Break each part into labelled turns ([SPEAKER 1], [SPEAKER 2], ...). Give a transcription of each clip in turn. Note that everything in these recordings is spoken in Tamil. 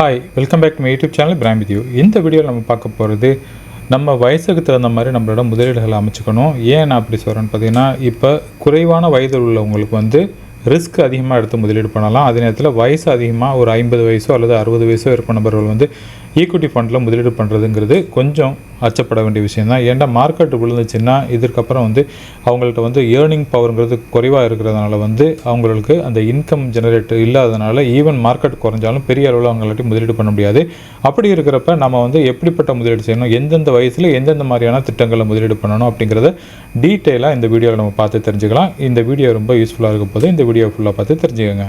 [SPEAKER 1] Hi welcome back to my YouTube channel பிராம் with you இந்த வீடியோவில் நம்ம பார்க்க போகிறது நம்ம வயசுக்கு தகுந்த மாதிரி நம்மளோட முதலீடுகளை அமைச்சுக்கணும். ஏன் நான் அப்படி சொல்கிறேன்னு பார்த்தீங்கன்னா இப்போ குறைவான வயதில் உள்ளவங்களுக்கு வந்து ரிஸ்க் அதிகமாக எடுத்து முதலீடு பண்ணலாம். அதே நேரத்தில் வயசு அதிகமாக ஒரு ஐம்பது வயசோ அல்லது அறுபது வயசோ இருக்க நபர்கள் வந்து ஈக்விட்டி ஃபண்டில் முதலீடு பண்ணுறதுங்கிறது கொஞ்சம் அச்சப்பட வேண்டிய விஷயம் தான் ஏன்டா மார்க்கெட் விழுந்துச்சுன்னா இதற்கப்புறம் வந்து அவங்கள்ட்ட வந்து ஏர்னிங் பவருங்கிறது குறைவாக இருக்கிறதுனால வந்து அவங்களுக்கு அந்த இன்கம் ஜெனரேட் இல்லாதனால ஈவன் மார்க்கெட் குறைஞ்சாலும் பெரிய அளவில் அவங்கள்ட்ட முதலீடு பண்ண முடியாது. அப்படி இருக்கிறப்ப நம்ம வந்து எப்படிப்பட்ட முதலீடு செய்யணும்? எந்தெந்த வயசில் எந்தெந்த மாதிரியான திட்டங்களை முதலீடு பண்ணணும் அப்படிங்கிறத டீட்டெயிலாக இந்த வீடியோவில் நம்ம பார்த்து தெரிஞ்சுக்கலாம். இந்த வீடியோ ரொம்ப யூஸ்ஃபுல்லாக இருக்கும் போது இந்த வீடியோ ஃபுல்லாக பார்த்து தெரிஞ்சுக்கோங்க.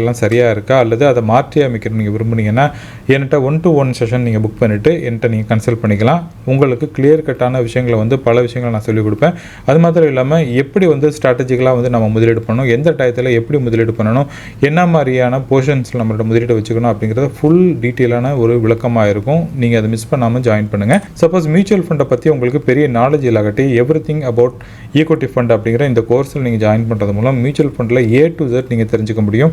[SPEAKER 1] எல்லாம் சரியாக இருக்கா? அல்லது அதை மாற்றி அமைக்கணும் நீங்கள் விரும்புனீங்கன்னா என்கிட்ட ஒன் டு ஒன் செஷன் நீங்கள் புக் பண்ணிவிட்டு என்கிட்ட நீங்கள் கன்சல்ட் பண்ணிக்கலாம். உங்களுக்கு கிளியர் கட்டான விஷயங்களை வந்து பல விஷயங்களை நான் சொல்லிக் கொடுப்பேன். அது மாத்திரம் இல்லாமல் எப்படி வந்து ஸ்ட்ராட்டஜிக்கலாக வந்து நம்ம முதலீடு பண்ணணும்? எந்த டயத்தில் எப்படி முதலீடு பண்ணணும்? என்ன மாதிரியான போர்ஷன்ஸில் நம்மளோட முதலீடு வச்சுக்கணும்? அப்படிங்கிறத ஃபுல் டீட்டெயிலான ஒரு விளக்கமாக இருக்கும். நீங்கள் அதை மிஸ் பண்ணாமல் ஜாயின் பண்ணுங்கள் சப்போஸ் மியூச்சுவல் ஃபண்டை பற்றி உங்களுக்கு பெரிய நாலேஜ் இல்லாகட்டி everything about equity fund அப்படிங்கிற இந்த கோர்ஸில் நீங்கள் ஜாயின் பண்ணுறது மூலம் மியூச்சுவல் ஃபண்டில் ஏ டு ஜெட் நீங்கள் தெரிஞ்சுக்க முடியும்.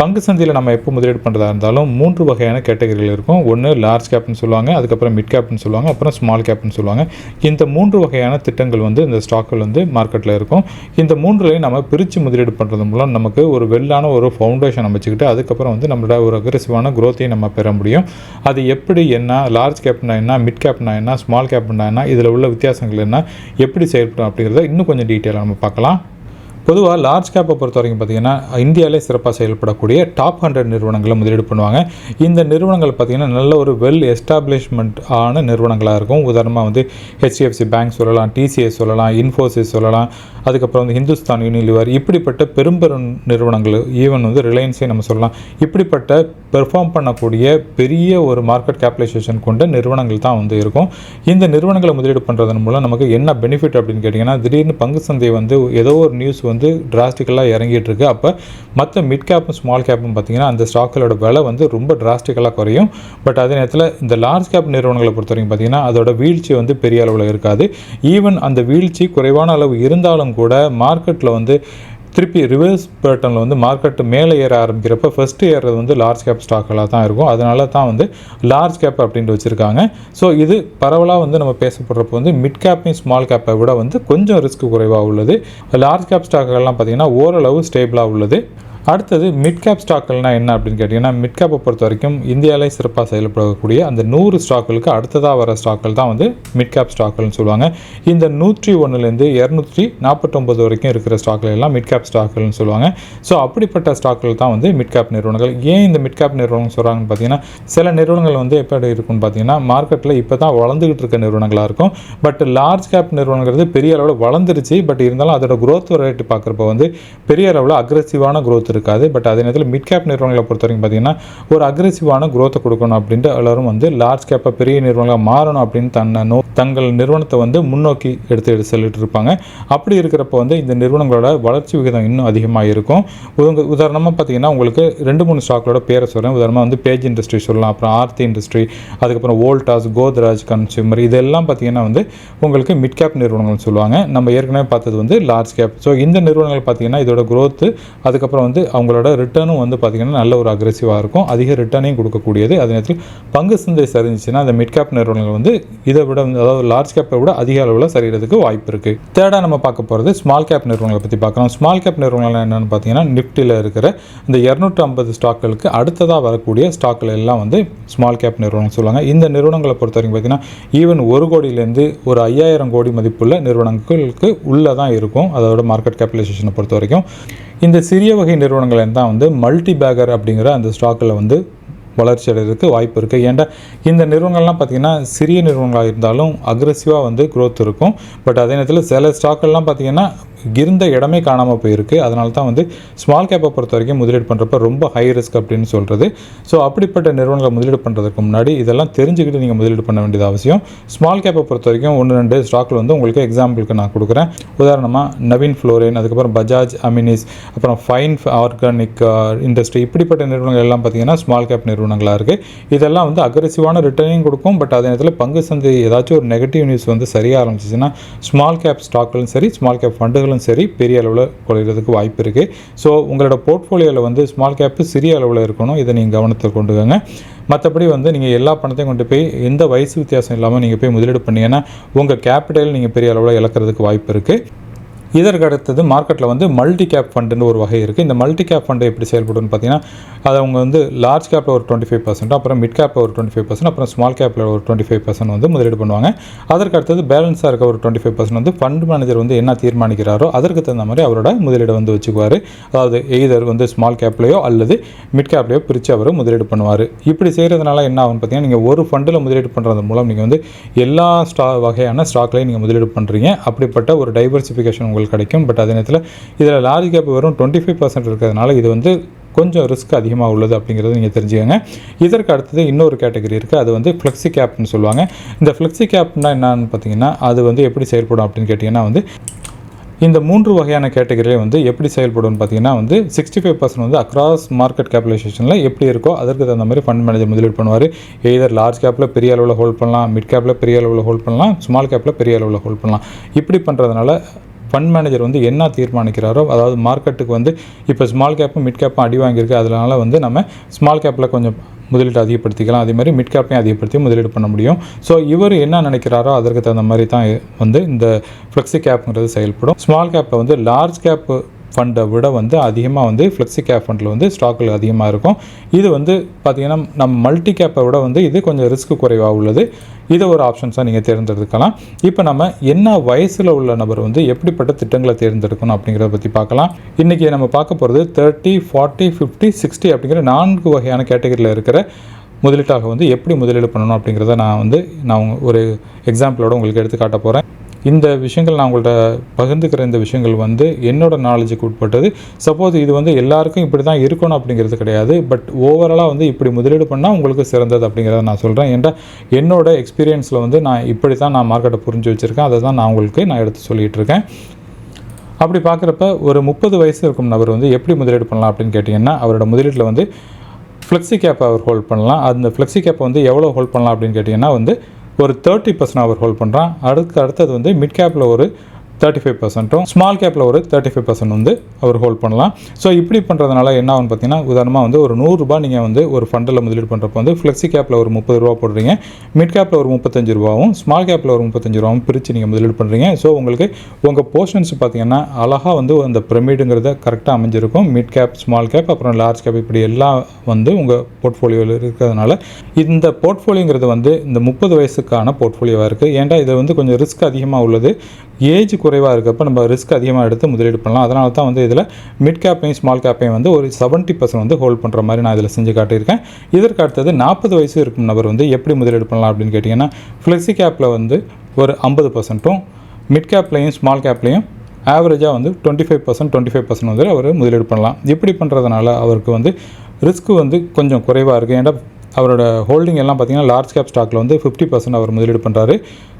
[SPEAKER 1] பங்கு சந்தையில் நம்ம எப்போ முதலீடு பண்ணுறதா இருந்தாலும் மூன்று வகையான கேட்டகரிகள் இருக்கும். ஒன்று லார்ஜ் கேப்னு சொல்லுவாங்க. அதுக்கப்புறம் மிட் கேப்னு சொல்லுவாங்க. அப்புறம் ஸ்மால் கேப்னு சொல்லுவாங்க. இந்த மூன்று வகையான திட்டங்கள் வந்து இந்த ஸ்டாக்கில் வந்து மார்க்கெட்டில் இருக்கும். இந்த மூன்றுலையும் நம்ம பிரித்து முதலீடு பண்ணுறது மூலம் நமக்கு ஒரு வெல்லான ஒரு ஃபவுண்டேஷன் அமைச்சுக்கிட்டு அதுக்கப்புறம் வந்து நம்மளோட ஒரு அக்ரெசிவான குரோத்தையும் நம்ம பெற முடியும். அது எப்படி என்ன லார்ஜ் கேப்னா என்ன மிட் கேப்னா என்ன ஸ்மால் கேப்னா என்ன இதில் உள்ள வித்தியாசங்கள் என்ன எப்படி செயல்படும் அப்படிங்கிறத இன்னும் கொஞ்சம் டீட்டெயிலாக நம்ம பார்க்கலாம். பொதுவாக லார்ஜ் கேப்பை பொறுத்த வரைக்கும் பார்த்தீங்கன்னா இந்தியாவிலே சிறப்பாக செயல்படக்கூடிய டாப் ஹண்ட்ரட் நிறுவனங்களை முதலீடு பண்ணுவாங்க. இந்த நிறுவனங்கள் பார்த்தீங்கன்னா நல்ல ஒரு வெல் எஸ்டாப்ளிஷ்மெண்ட் ஆன நிறுவனங்களாக இருக்கும். உதாரணமாக வந்து ஹெச்டிஎஃப்சி பேங்க் சொல்லலாம் டிசிஎஸ் சொல்லலாம் இன்ஃபோசிஸ் சொல்லலாம். அதுக்கப்புறம் வந்து ஹிந்துஸ்தான் யூனிலிவர் இப்படிப்பட்ட பெரும்பெரும் நிறுவனங்கள் ஈவன் வந்து ரிலையன்ஸே நம்ம சொல்லலாம். இப்படிப்பட்ட பெர்ஃபார்ம் பண்ணக்கூடிய பெரிய ஒரு மார்க்கெட் கேபிடலைசேஷன் கொண்ட நிறுவனங்கள் தான் வந்து இருக்கும். இந்த நிறுவனங்களை முதலீடு பண்ணுறதன் மூலம் நமக்கு என்ன பெனிஃபிட் அப்படின்னு கேட்டிங்கன்னா திடீர்னு பங்கு சந்தை வந்து ஏதோ ஒரு நியூஸ் வந்து டிராஸ்டிக்கலாக இறங்கிட்டு இருக்கு அப்போ மற்ற மிட் கேப்பும் ஸ்மால் கேப்பும் பார்த்தீங்கன்னா அந்த ஸ்டாக்களோட விலை வந்து ரொம்ப டிராஸ்டிக்கலாக குறையும். பட் அதே நேரத்தில் இந்த லார்ஜ் கேப் நிறுவனங்களை பொறுத்த வரைக்கும் பார்த்தீங்கன்னா அதோட வீழ்ச்சி வந்து பெரிய அளவில் இருக்காது. ஈவன் அந்த வீழ்ச்சி குறைவான அளவு இருந்தாலும் கூட மார்க்கெட்டில் வந்து திருப்பி ரிவர்ஸ் பேட்டர்னில் வந்து மார்க்கெட் மேலே ஏற ஆரம்பிக்கிறப்ப ஃபஸ்ட்டு ஏறது வந்து லார்ஜ் கேப் ஸ்டாக்கெல்லாம் தான் இருக்கும். அதனால தான் வந்து லார்ஜ் கேப் அப்படின்ட்டு வச்சுருக்காங்க. ஸோ இது பரவலாக வந்து நம்ம பேசப்படுறப்போ வந்து மிட் கேப்பையும் ஸ்மால் கேப்பை விட வந்து கொஞ்சம் ரிஸ்க் குறைவாக உள்ளது. லார்ஜ் கேப் ஸ்டாக்குகள்லாம் பார்த்தீங்கன்னா ஓரளவு ஸ்டேபிளாக உள்ளது. அடுத்தது மிட்கேப் ஸ்டாக்கள்னால் என்ன அப்படின்னு கேட்டிங்கன்னா மிட்கேப்பை பொறுத்த வரைக்கும் இந்தியாவிலே சிறப்பாக செயல்படக்கூடிய அந்த நூறு ஸ்டாக்களுக்கு அடுத்ததாக வர ஸ்டாக்கள் தான் வந்து மிட்கேப் ஸ்டாக்கள்னு சொல்லுவாங்க. இந்த நூற்றி ஒன்றுலேருந்து இரநூத்தி நாற்பத்தொம்பது வரைக்கும் இருக்கிற ஸ்டாக்கள் எல்லாம் மிட்கேப் ஸ்டாக்கள்னு சொல்லுவாங்க. ஸோ அப்படிப்பட்ட ஸ்டாக்கள் தான் வந்து மிட்கேப் நிறுவனங்கள். ஏன் இந்த மிட்கேப் நிறுவனம் சொல்கிறாங்கன்னு பார்த்தீங்கன்னா சில நிறுவனங்கள் வந்து எப்படி இருக்கும்னு பார்த்தீங்கன்னா மார்க்கெட்டில் இப்போ தான் வளர்ந்துக்கிட்டு இருக்க நிறுவனங்களாக இருக்கும். பட் லார்ஜ் கேப் நிறுவனங்கிறது பெரிய அளவில் வளர்ந்துருச்சு. பட் இருந்தாலும் அதோட குரோத் ரேட் பார்க்குறப்ப வந்து பெரிய அளவில் அக்ரெசிவான growth இருக்காது பட் அதே நேரத்தில் மிட் கேப் நிறுவனங்களை பொறுத்த வரைக்கும் பார்த்தீங்கன்னா ஒரு அக்ரெசிவான குரோத்தை கொடுக்கணும் அப்படின்ட்டு எல்லாரும் வந்து லார்ஜ் கேப்பாக பெரிய நிறுவனங்களாக மாறணும் அப்படின்னு தன்னை நோ தங்கள் நிறுவனத்தை வந்து முன்னோக்கி எடுத்து எடுத்து செல்லிட்டு இருப்பாங்க. அப்படி இருக்கிறப்ப வந்து இந்த நிறுவனங்களோட வளர்ச்சி விகிதம் இன்னும் அதிகமாக இருக்கும். உங்கள் உதாரணமாக பார்த்தீங்கன்னா உங்களுக்கு ரெண்டு மூணு ஸ்டாக்களோட பேரை சொல்கிறேன் உதாரணமாக வந்து பேஜ் இண்டஸ்ட்ரி சொல்லலாம் அப்புறம் ஆர்த்தி இண்டஸ்ட்ரி அதுக்கப்புறம் வோல்டாஸ் கோத்ராஜ் கன்சியூமர் இதெல்லாம் பார்த்தீங்கன்னா வந்து உங்களுக்கு மிட் கேப் நிறுவனங்கள்னு சொல்லுவாங்க. நம்ம ஏற்கனவே பார்த்தது வந்து லார்ஜ் கேப் ஸோ இந்த நிறுவனங்கள் பார்த்தீங்கன்னா இதோட growth அதுக்கப்புறம் வந்து வந்து அவங்களோட ரிட்டர்னும் வந்து பார்த்திங்கன்னா நல்ல ஒரு அக்ரெசிவாக இருக்கும். அதிக ரிட்டர்னையும் கொடுக்கக்கூடியது. அதே நேரத்தில் பங்கு சந்தை சரிஞ்சிச்சுன்னா அந்த மிட் கேப் நிறுவனங்கள் வந்து இதை விட அதாவது லார்ஜ் கேப்பை விட அதிக அளவில் சரிகிறதுக்கு வாய்ப்பு இருக்குது தேர்டாக நம்ம பார்க்க போகிறது ஸ்மால் கேப் நிறுவனங்களை பற்றி பார்க்கலாம். ஸ்மால் கேப் நிறுவனங்கள் என்னென்னு பார்த்தீங்கன்னா நிஃப்டியில் இருக்கிற இந்த இரநூற்றி ஐம்பது ஸ்டாக்களுக்கு அடுத்ததாக வரக்கூடிய ஸ்டாக்கில் எல்லாம் வந்து ஸ்மால் கேப் நிறுவனம் சொல்லுவாங்க. இந்த நிறுவனங்களை பொறுத்த வரைக்கும் பார்த்தீங்கன்னா ஈவன் ஒரு கோடியிலேருந்து ஒரு ஐயாயிரம் கோடி மதிப்புள்ள நிறுவனங்களுக்கு உள்ளே தான் இருக்கும். அதோட மார்க்கெட் கேபிடலைசேஷனை பொறுத்த வரைக்கும் இந்த சிறிய வகை நிறுவனங்கள் தான் வந்து மல்டி பேகர் அப்படிங்கிற அந்த ஸ்டாக்கில் வந்து வளர்ச்சி அடைகிறதுக்கு வாய்ப்பு இருக்குது ஏன்டா இந்த நிறுவனங்கள்லாம் பார்த்திங்கன்னா சிறிய நிறுவனங்களாக இருந்தாலும் அக்ரெசிவாக வந்து க்ரோத் இருக்கும். பட் அதே நேரத்தில் சில ஸ்டாக்கெல்லாம் பார்த்திங்கன்னா இருந்த இடமே காணாமல் போயிருக்கு. அதனால தான் வந்து ஸ்மால் கேப்பை பொறுத்த வரைக்கும் முதலீடு பண்ணுறப்ப ரொம்ப ஹை ரிஸ்க் அப்படின்னு சொல்கிறது ஸோ அப்படிப்பட்ட நிறுவனங்களை முதலீடு பண்ணுறதுக்கு முன்னாடி இதெல்லாம் தெரிஞ்சுக்கிட்டு நீங்கள் முதலீடு பண்ண வேண்டியது அவசியம். ஸ்மால் கேப்பை பொறுத்த வரைக்கும் ஒன்று ரெண்டு ஸ்டாக்கில் வந்து உங்களுக்கு எக்ஸாம்பிளுக்கு நான் கொடுக்குறேன். உதாரணமாக நவீன் ஃப்ளோரின் அதுக்கப்புறம் பஜாஜ் அமினிஸ் அப்புறம் ஃபைன் ஆர்கானிக் இண்டஸ்ட்ரி இப்படிப்பட்ட நிறுவனங்கள் எல்லாம் பார்த்தீங்கன்னா ஸ்மால் கேப் நிறுவனங்களாக இருக்குது இதெல்லாம் வந்து அக்ரெசிவான ரிட்டர்னையும் கொடுக்கும். பட் அதே நேரத்தில் பங்கு சந்தை ஏதாச்சும் ஒரு நெகட்டிவ் நியூஸ் வந்து சரியாக ஆரம்பிச்சிச்சுன்னா ஸ்மால் கேப் ஸ்டாக்களும் சரி ஸ்மால் கேப் ஃபண்டுகளும் சரி பெரிய அளவில் குறையிறதுக்கு வாய்ப்பு இருக்குது ஸோ உங்களோட போர்ட்ஃபோலியோவில் வந்து ஸ்மால் கேப்பு சிறிய அளவில் இருக்கணும். இதை நீங்கள் கவனத்தில் கொண்டுக்கோங்க. மற்றபடி வந்து நீங்கள் எல்லா பணத்தையும் கொண்டு போய் எந்த வயசு வித்தியாசம் இல்லாமல் நீங்கள் போய் முதலீடு பண்ணீங்கன்னா உங்கள் கேபிட்டல் நீங்கள் பெரிய அளவில் இழக்கிறதுக்கு வாய்ப்பு இருக்குது இதற்கு அடுத்தது மார்க்கெட்டில் வந்து மல்டி கேப் ஃபண்டுன்னு ஒரு வகை இருக்குது இந்த மல்டி கேப் ஃபண்டு எப்படி செயல்படும்னு பார்த்தீங்கன்னா அது அவங்க வந்து லார்ஜ் கேப்பில் ஒரு டுவெண்ட்டி ஃபைவ் பர்சன்ட் அப்புறம் மிட் கேப்பில் ஒரு டுவெண்ட்டி ஃபைவ் பர்சன்ட் அப்புறம் ஸ்மால் கேப்பில் ஒரு டுவெண்ட்டி ஃபைவ் பர்சன்ட் வந்து முதலீடு பண்ணுவாங்க. அதற்கு அடுத்தது பேலன்ஸாக இருக்க ஒரு டுவெண்ட்டி ஃபைவ் பர்சன்ட் வந்து ஃபண்ட் மேனேஜர் வந்து என்ன தீர்மானிக்கிறாரோ அதற்கு தகுந்த மாதிரி அவரோட முதலீடு வந்து வச்சுக்குவார். அதாவது எய்தர் வந்து ஸ்மால் கேப்லேயோ அல்லது மிட் கேப்லேயோ பிரித்து அவர் முதலீடு பண்ணுவார். இப்படி செய்கிறதுனால என்ன ஆகும் பார்த்தீங்கன்னா நீங்கள் ஒரு ஃபண்டில் முதலீடு பண்ணுறது மூலம் நீங்கள் வந்து எல்லா ஸ்டா வகையான ஸ்டாக்லையும் நீங்கள் முதலீடு பண்ணுறீங்க அப்படிப்பட்ட ஒரு டைவர்சிஃபிகேஷன் உங்களுக்கு கிடைக்கும். பட் அதே நேரத்தில் இதில் லார்ஜ் கேப் வெறும் டுவெண்ட்டி ஃபைவ் பர்சன்ட் இருக்கிறதுனால இது வந்து கொஞ்சம் ரிஸ்க் அதிகமாக உள்ளது அப்படிங்கிறத நீங்கள் தெரிஞ்சுக்கோங்க. இதற்கு அடுத்தது இன்னொரு கேட்டகரி இருக்குது அது வந்து ஃப்ளெக்ஸி கேப்னு சொல்லுவாங்க. இந்த ஃப்ளெக்ஸி கேப்னா என்னன்னு பார்த்தீங்கன்னா அது வந்து எப்படி செயல்படும் அப்படின்னு கேட்டிங்கன்னா வந்து இந்த மூன்று வகையான கேட்டகரியிலே வந்து எப்படி செயல்படும்னு பார்த்தீங்கன்னா வந்து சிக்ஸ்டி ஃபைவ் பர்சன்ட் வந்து அக்ராஸ் மார்க்கெட் கேபிலைசேஷனில் எப்படி இருக்கோ அதற்கு தகுந்த மாதிரி ஃபண்ட் மேனேஜர் முதலீடு பண்ணுவார். எய்தர் லார்ஜ் கேப்பில் பெரிய அளவில் ஹோல்ட் பண்ணலாம் மிட் கேப்பில் பெரிய அளவில் ஹோல்ட் பண்ணலாம் ஸ்மால் கேப்பில் பெரிய அளவில் ஹோல்ட் பண்ணலாம். இப்படி பண்ணுறதுனால ஃபண்ட் மேனேஜர் வந்து என்ன தீர்மானிக்கிறாரோ அதாவது மார்க்கெட்டுக்கு வந்து இப்போ ஸ்மால் கேப்பும் மிட் கேப்பும் அடி வாங்கியிருக்கு. அதனால வந்து நம்ம ஸ்மால் கேப்பில் கொஞ்சம் முதலீடு அதிகப்படுத்திக்கலாம். அதே மாதிரி மிட் கேப்பையும் அதிகப்படுத்தி முதலீடு பண்ண முடியும். ஸோ இவர் என்ன நினைக்கிறாரோ அதற்கு தகுந்த மாதிரி தான் வந்து இந்த ஃப்ளெக்ஸி கேப்புங்கிறது செயல்படும். ஸ்மால் கேப்பில் வந்து லார்ஜ் கேப்பு ஃபண்டை விட வந்து அதிகமாக வந்து ஃப்ளெக்ஸி கேப் ஃபண்டில் வந்து ஸ்டாக்கில் அதிகமாக இருக்கும். இது வந்து பார்த்திங்கன்னா நம்ம மல்டி கேப்பை விட வந்து இது கொஞ்சம் ரிஸ்க் குறைவாக உள்ளது. இதை ஒரு ஆப்ஷன்ஸாக நீங்கள் தேர்ந்தெடுக்கலாம் இப்போ நம்ம என்ன வயசில் உள்ள நபர் வந்து எப்படிப்பட்ட திட்டங்களை தேர்ந்தெடுக்கணும் அப்படிங்கிறத பற்றி பார்க்கலாம். இன்றைக்கி நம்ம பார்க்க போகிறது தேர்ட்டி ஃபார்ட்டி ஃபிஃப்டி சிக்ஸ்டி அப்படிங்கிற நான்கு வகையான கேட்டகரியில் இருக்கிற முதலீட்டாக வந்து எப்படி முதலீடு பண்ணணும் அப்படிங்கிறத நான் வந்து நான் ஒரு எக்ஸாம்பிளோட உங்களுக்கு எடுத்து காட்ட போகிறேன் இந்த விஷயங்கள் நான் உங்கள்கிட்ட பகிர்ந்துக்கிற இந்த விஷயங்கள் வந்து என்னோட நாலேஜுக்கு உட்பட்டது. சப்போஸ் இது வந்து எல்லாருக்கும் இப்படி தான் இருக்கணும் அப்படிங்கிறது கிடையாது. பட் ஓவராலாக வந்து இப்படி முதலீடு பண்ணால் உங்களுக்கு சிறந்தது அப்படிங்கிறத நான் சொல்கிறேன் ஏன்டா என்னோட எக்ஸ்பீரியன்ஸில் வந்து நான் இப்படி தான் நான் மார்க்கெட்டை புரிஞ்சு வச்சுருக்கேன். அதை தான் நான் உங்களுக்கு நான் எடுத்து சொல்லிகிட்டு இருக்கேன். அப்படி பார்க்குறப்ப ஒரு முப்பது வயசு இருக்கும் நபர் வந்து எப்படி முதலீடு பண்ணலாம் அப்படின்னு கேட்டிங்கன்னா அவரோட முதலீட்டில் வந்து ஃப்ளெக்ஸி கேப்பை அவர் ஹோல்ட் பண்ணலாம். அந்த ஃப்ளெக்ஸி கேப்பை வந்து எவ்வளோ ஹோல்ட் பண்ணலாம் அப்படின்னு கேட்டிங்கன்னா வந்து ஒரு தேர்ட்டி பர்சன்ட் அவர் ஹோல்ட் பண்ணுறான் அடுத்து அடுத்தது வந்து மிட் கேப்பில் ஒரு தேர்ட்டி ஃபைவ் பர்சன்ட்டும் ஸ்மால் கேப்பில் ஒரு தேர்ட்டி ஃபைவ் பர்சன்ட் வந்து அவர் ஹோல்ட் பண்ணலாம். ஸோ இப்படி பண்ணுறதுனால என்ன ஆகும் பார்த்தீங்கன்னா உதாரணமாக வந்து ஒரு நூறுரூபா நீங்கள் வந்து ஒரு ஃபண்டில் முதலீடு பண்ணுறப்ப வந்து ஃப்ளெக்ஸி கேப்பில் ஒரு முப்பது ரூபா போடுறீங்க. மிட் கேப்பில் ஒரு முப்பத்தஞ்சு ரூபாவும் ஸ்மால் கேப்பில் ஒரு முப்பத்தஞ்சு ரூபாவும் பிரித்து நீங்கள் முதலீடு பண்ணுறீங்க ஸோ உங்களுக்கு உங்கள் போர்ஷன்ஸ் பார்த்தீங்கன்னா அழகாக வந்து அந்த பிரமிடுங்கிறத கரெக்டாக அமைஞ்சிருக்கும். மிட் கேப் ஸ்மால் கேப் அப்புறம் லார்ஜ் கேப் இப்படி எல்லாம் வந்து உங்கள் போர்ட்ஃபோலியோவில் இருக்கிறதுனால இந்த போர்ட்ஃபோலியோங்கிறது வந்து இந்த முப்பது வயசுக்கான போர்ட்ஃபோலியோவாக இருக்குது ஏன்டா இது வந்து கொஞ்சம் ரிஸ்க் அதிகமாக உள்ளது? ஏஜ் குறைவாக இருக்கப்போ நம்ம ரிஸ்க் அதிகமாக எடுத்து முதலீடு பண்ணலாம். அதனால தான் வந்து இதில் மிட் கேப்பையும் ஸ்மால் கேப்பையும் வந்து ஒரு செவன்ட்டி பர்சன்ட் வந்து ஹோல்ட் பண்ணுற மாதிரி நான் இதில் செஞ்சு காட்டியிருக்கேன். இதற்கு அடுத்தது நாற்பது வயசு இருக்கும் நபர் வந்து எப்படி முதலீடு பண்ணலாம் அப்படின்னு கேட்டிங்கன்னா ஃப்ளெக்ஸி கேப்பில் வந்து ஒரு ஐம்பது பர்சன்ட்டும் மிட் கேப்லையும் ஸ்மால் கேப்லையும் ஆவரேஜாக வந்து twenty five percent twenty five percent வந்து அவர் முதலீடு பண்ணலாம். இப்படி பண்ணுறதுனால அவருக்கு வந்து ரிஸ்க் வந்து கொஞ்சம் குறைவாக இருக்குது ஏன்னா அவரோட ஹோல்டிங் எல்லாம் பார்த்தீங்கன்னா லார்ஜ் கேப் ஸ்டாக்கில் வந்து ஃபிஃப்டி பர்சன்ட் அவர் முதலீடு பண்ணுறாரு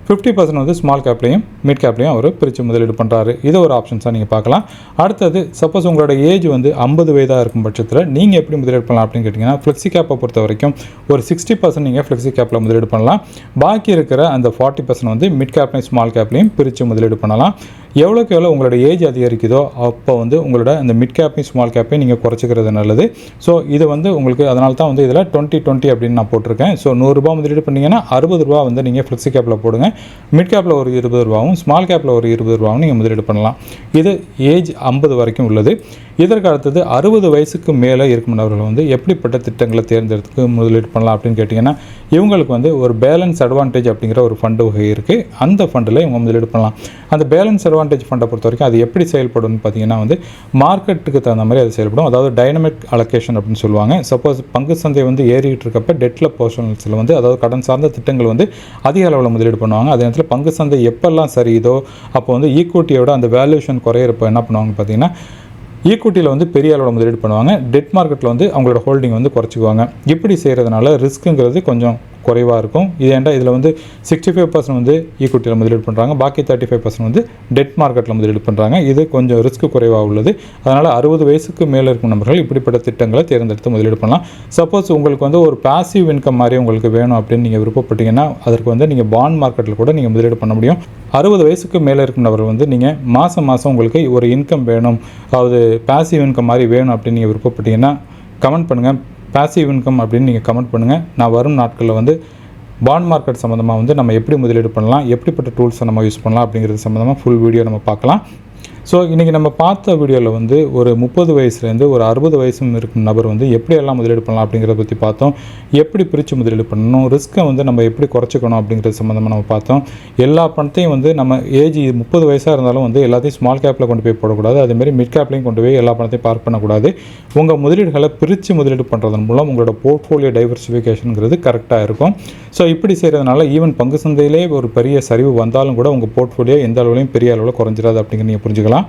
[SPEAKER 1] ஃபிஃப்டி பர்சன்ட் வந்து ஸ்மால் கேப்லேயும் மிட் கேப்லேயும் அவர் பிரித்து முதலீடு பண்ணுறாரு இது ஒரு ஆப்ஷன்ஸாக நீங்கள் பார்க்கலாம். அடுத்தது சப்போஸ் உங்களோட ஏஜ் வந்து ஐம்பது வயதாக இருக்கும் பட்சத்தில் நீங்கள் எப்படி முதலீடு பண்ணலாம் அப்படின்னு கேட்டிங்கன்னா ஃப்ளெக்ஸி கேப்பை பொறுத்த வரைக்கும் ஒரு சிக்ஸ்டி பர்சன்ட் நீங்கள் ஃப்ளெக்ஸி கேப்பில் முதலீடு பண்ணலாம். பாக்கி இருக்கிற அந்த ஃபார்ட்டி பர்சன்ட் வந்து மிட் கேப்லையும் ஸ்மால் கேப்லையும் பிரித்து முதலீடு பண்ணலாம். எவ்வளோக்கு எவ்வளோ உங்களோட ஏஜ் அதிகரிக்குதோ அப்போ வந்து உங்களோட அந்த மிட் கேப்பையும் ஸ்மால் கேப்பையும் நீங்கள் குறைச்சிக்கிறது நல்லது. ஸோ இது வந்து உங்களுக்கு அதனால தான் வந்து இதில் டுவெண்ட்டி டுவெண்ட்டி அப்படின்னு நான் போட்டிருக்கேன். ஸோ நூறுரூபா முதலீடு பண்ணிங்கன்னா அறுபது ரூபா வந்து நீங்கள் ஃப்ளெக்ஸி கேப்பில் போடுங்க. மிட் கேப்பில் ஒரு இருபது ரூபாவும் ஸ்மால் கேப்பில் ஒரு இருபது ரூபாவும் நீங்கள் முதலீடு பண்ணலாம். இது ஏஜ் ஐம்பது வரைக்கும் உள்ளது. இதற்கு அடுத்தது அறுபது வயசுக்கு மேலே இருக்கும் நபர்கள் வந்து எப்படிப்பட்ட திட்டங்களை தேர்ந்தெடுத்து முதலீடு பண்ணலாம் அப்படின்னு கேட்டிங்கன்னா இவங்களுக்கு வந்து ஒரு பேலன்ஸ் அட்வான்டேஜ் அப்படிங்கிற ஒரு ஃபண்டு வகை இருக்குது அந்த ஃபண்டில் இவங்க முதலீடு பண்ணலாம். அந்த பேலன்ஸ் அட்வான்டேஜ் ஃபண்டை பொறுத்த வரைக்கும் அது எப்படி செயல்படும்னு பார்த்தீங்கன்னா வந்து மார்க்கெட்டுக்கு தகுந்த மாதிரி அது செயல்படும். அதாவது டைனமிக் அலோகேஷன் அப்படின்னு சொல்லுவாங்க. சப்போஸ் பங்கு சந்தை வந்து ஏறிட்டு இருக்கப்ப டெட்டில் போர்ஷன்ஸில் வந்து அதாவது கடன் சார்ந்த திட்டங்கள் வந்து அதிக அளவில் முதலீடு பண்ணுவாங்க. அதே நேரத்தில் பங்கு சந்தை எப்பெல்லாம் சரியுதோ அப்போ வந்து ஈக்குவிட்டியோட அந்த வேல்யூஷன் குறையிறப்ப என்ன பண்ணுவாங்க பார்த்தீங்கன்னா ஈக்குவிட்டியில் வந்து பெரிய அளவில் முதலீடு பண்ணுவாங்க. டெட் மார்க்கெட்டில் வந்து அவங்களோட ஹோல்டிங் வந்து குறைச்சிக்குவாங்க. இப்படி செய்கிறதுனால ரிஸ்க்குங்கிறது கொஞ்சம் குறைவாக இருக்கும். இது ஏன்டா இதில் வந்து சிக்ஸ்டி ஃபைவ் பர்சன்ட் வந்து ஈக்குவிட்டியில் முதலீடு பண்ணுறாங்க பாக்கி தேர்ட்டி ஃபைவ் பர்சன்ட் வந்து டெட் மார்க்கெட்டில் முதலீடு பண்ணுறாங்க இது கொஞ்சம் ரிஸ்க் குறைவாக உள்ளது. அதனால் அறுபது வயசுக்கு மேலே இருக்கும் நபர்கள் இப்படிப்பட்ட திட்டங்களை தேர்ந்தெடுத்து முதலீடு பண்ணலாம். சப்போஸ் உங்களுக்கு வந்து ஒரு பாசிவ் இன்கம் மாதிரி உங்களுக்கு வேணும் அப்படின்னு நீங்கள் விருப்பப்பட்டீங்கன்னா அதற்கு வந்து நீங்கள் பாண்ட் மார்க்கெட்டில் கூட நீங்கள் முதலீடு பண்ண முடியும். அறுபது வயசுக்கு மேலே இருக்கும் நபர்கள் வந்து நீங்கள் மாதம் மாதம் உங்களுக்கு ஒரு இன்கம் வேணும். அதாவது பாசிவ் இன்கம் மாதிரி வேணும் அப்படின்னு நீங்கள் விருப்பப்பட்டீங்கன்னா கமெண்ட் பண்ணுங்கள் பாசிவ் இன்கம் அப்படின்னு நீங்கள் கமெண்ட் பண்ணுங்கள் நான் வரும் நாட்களில் வந்து பாண்ட் மார்க்கெட் சம்மந்தமாக வந்து நம்ம எப்படி முதலீடு பண்ணலாம் எப்படிப்பட்ட டூல்ஸை நம்ம யூஸ் பண்ணலாம் அப்படிங்கிறது சம்மந்தமாக ஃபுல் வீடியோ நம்ம பார்க்கலாம். ஸோ இன்றைக்கி நம்ம பார்த்த வீடியோவில் வந்து ஒரு முப்பது வயசுலேருந்து ஒரு அறுபது வயசும் இருக்கும் நபர் வந்து எப்படியெல்லாம் முதலீடு பண்ணலாம் அப்படிங்கிறத பற்றி பார்த்தோம். எப்படி பிரித்து முதலீடு பண்ணணும் ரிஸ்க்கை வந்து நம்ம எப்படி குறைச்சிக்கணும் அப்படிங்கிறது சம்மந்தமாக நம்ம பார்த்தோம். எல்லா பணத்தையும் வந்து நம்ம ஏஜ் முப்பது வயசாக இருந்தாலும் வந்து எல்லாத்தையும் ஸ்மால் கேப்பில் கொண்டு போய் போடக்கூடாது. அதேமாதிரி மிட் கேப்லையும் கொண்டு போய் எல்லா பணத்தையும் பார்க் பண்ணக்கூடாது. உங்கள் முதலீடுகளை பிரித்து முதலீடு பண்ணுறதன் மூலம் உங்களோட போர்ட்ஃபோலியோ டைவர்சிஃபிகேஷனுங்கிறது கரெக்டாக இருக்கும். ஸோ இப்படி செய்கிறதுனால ஈவன் பங்கு சந்தையிலே ஒரு பெரிய சரிவு வந்தாலும் கூட உங்கள் போர்ட்ஃபோலியோ எந்த அளவுலையும் பெரிய அளவில் குறைஞ்சிடாது அப்படிங்கிற நீங்கள் புரிஞ்சுக்கலாம்.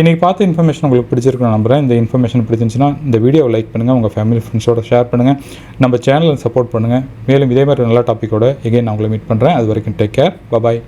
[SPEAKER 1] இன்றைக்கி பார்த்த இன்ஃபர்மேஷன் உங்களுக்கு பிடிச்சிருக்கணும் நம்புகிறேன் இந்த இன்ஃபர்மேஷன் பிடிச்சிருந்துச்சுன்னா இந்த வீடியோவை லைக் பண்ணுங்கள் உங்கள் ஃபேமிலி ஃப்ரெண்ட்ஸோட ஷேர் பண்ணுங்கள் நம்ம சேனலை சப்போர்ட் பண்ணுங்கள் மேலும் இதே மாதிரி நல்ல டாப்பிக்கோட எகைன் நான் உங்களை மீட் பண்ணுறேன் அது வரைக்கும் டேக் கேர் பபாய்